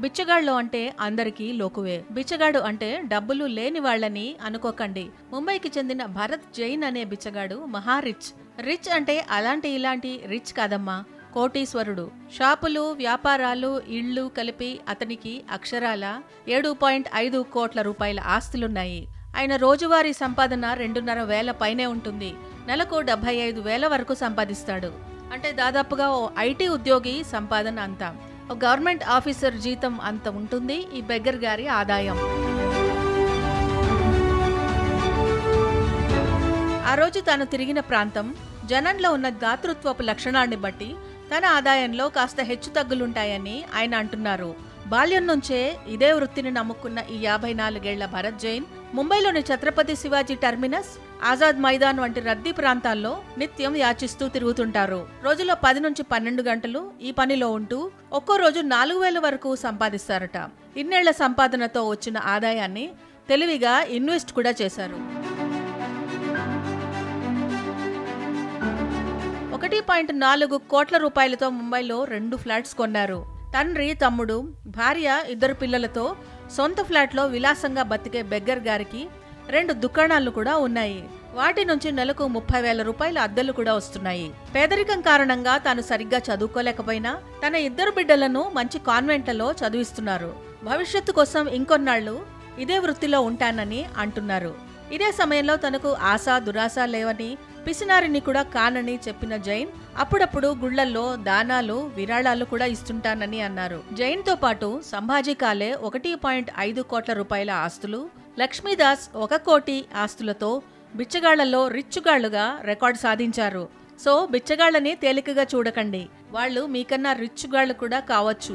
బిచ్చగాళ్ళు అంటే అందరికీ లోకువే. బిచ్చగాడు అంటే డబ్బులు లేని వాళ్ళని అనుకోకండి. ముంబైకి చెందిన భరత్ జైన్ అనే బిచ్చగాడు మహా రిచ్. రిచ్ అంటే అలాంటి ఇలాంటి రిచ్ కాదమ్మా. కోటీశ్వరుడు. షాపులు వ్యాపారాలు ఇళ్ళు కలిపి అతనికి అక్షరాల ఏడు పాయింట్ ఐదు కోట్ల రూపాయల ఆస్తులున్నాయి. ఆయన రోజువారీ సంపాదన రెండున్నర వేల పైనే ఉంటుంది. నెలకు డెబ్బై ఐదు వేల వరకు సంపాదిస్తాడు. అంటే దాదాపుగా ఓ ఐటీ ఉద్యోగి సంపాదన అంతా. గవర్నమెంట్ ఆఫీసర్ జీతం అంత ఉంటుంది ఈ బెగ్గర్ గారి ఆదాయం. ఆ రోజు తాను తిరిగిన ప్రాంతం జనంలో ఉన్న దాతృత్వపు లక్షణాన్ని బట్టి తన ఆదాయంలో కాస్త హెచ్చు తగ్గులుంటాయని ఆయన అంటున్నారు. బాల్యం నుంచే ఇదే వృత్తిని నమ్ముకున్న ఈ యాభై నాలుగేళ్ళ భరత్ జైన్ ముంబైలోని ఛత్రపతి శివాజీ టర్మినస్ ఆజాద్ మైదాన్ వంటి రద్దీ ప్రాంతాల్లో నిత్యం యాచిస్తూ తిరుగుతుంటారు. రోజులో పది నుంచి పన్నెండు గంటలు ఈ పనిలో ఉంటూ ఒక్కో రోజు నాలుగు వేల వరకు సంపాదిస్తారట. ఇన్నేళ్ళ సంపాదనతో వచ్చిన ఆదాయాన్ని తెలివిగా ఇన్వెస్ట్ కూడా చేశారు. ఒకటి పాయింట్ నాలుగు కోట్ల రూపాయలతో ముంబైలో రెండు ఫ్లాట్స్ కొన్నారు. తండ్రి తమ్ముడు భార్య ఇద్దరు పిల్లలతో సొంత ఫ్లాట్లో విలాసంగా బతికే బెగ్గర్ గారికి రెండు దుకాణాలు కూడా ఉన్నాయి. వాటి నుంచి నెలకు ముప్పై వేల రూపాయల అద్దెలు కూడా వస్తున్నాయి. పేదరికం కారణంగా తాను సరిగ్గా చదువుకోలేకపోయినా తన ఇద్దరు బిడ్డలను మంచి కాన్వెంట్లలో చదివిస్తున్నారు. భవిష్యత్తు కోసం ఇంకొన్నాళ్ళు ఇదే వృత్తిలో ఉంటానని అంటున్నారు. ఇదే సమయంలో తనకు ఆశ దురాశ లేవని పిసినారిని కూడా కానని చెప్పిన జైన్ అప్పుడప్పుడు గుళ్ళల్లో దానాలు విరాళాలు కూడా ఇస్తుంటానని అన్నారు. జైన్తో పాటు సంభాజీ కాలే ఒకటి పాయింట్ ఐదు కోట్ల రూపాయల ఆస్తులు లక్ష్మీదాస్ ఒక కోటి ఆస్తులతో బిచ్చగాళ్ళలో రిచ్చుగాళ్ళుగా రికార్డు సాధించారు. సో బిచ్చగాళ్ళని తేలికగా చూడకండి. వాళ్ళు మీకన్నా రిచ్చుగాళ్ళు కూడా కావచ్చు.